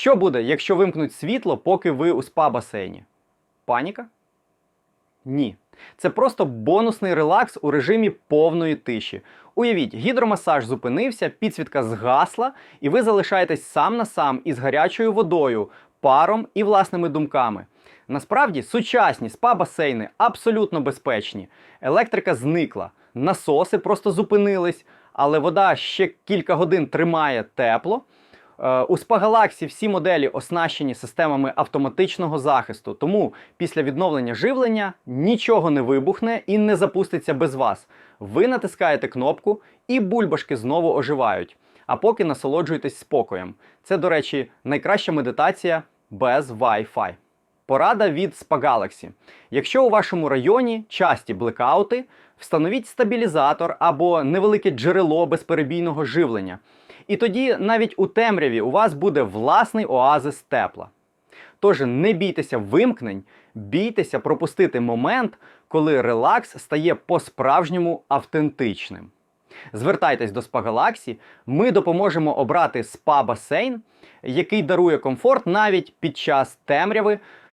Що буде, якщо вимкнуть світло, поки ви у спа-басейні? Паніка? Ні. Це просто бонусний релакс у режимі повної тиші. Уявіть, гідромасаж зупинився, підсвітка згасла, і ви залишаєтесь сам на сам із гарячою водою, паром і власними думками. Насправді сучасні спа-басейни абсолютно безпечні. Електрика зникла, насоси просто зупинились, але вода ще кілька годин тримає тепло. Е, У Спагалаксі всі моделі оснащені системами автоматичного захисту, тому після відновлення живлення нічого не вибухне і не запуститься без вас. Ви натискаєте кнопку, і бульбашки знову оживають. А поки насолоджуєтесь спокоєм. Це, до речі, найкраща медитація без Wi-Fi. Порада від Spagalaxy. Якщо у вашому районі часті блекаути, встановіть стабілізатор або невелике джерело безперебійного живлення. І тоді навіть у темряві у вас буде власний оазис тепла. Тож не бійтеся вимкнень, бійтеся пропустити момент, коли релакс стає по-справжньому автентичним. Звертайтесь до Спагалаксі, ми допоможемо обрати спа-басейн, який дарує комфорт навіть під час темряви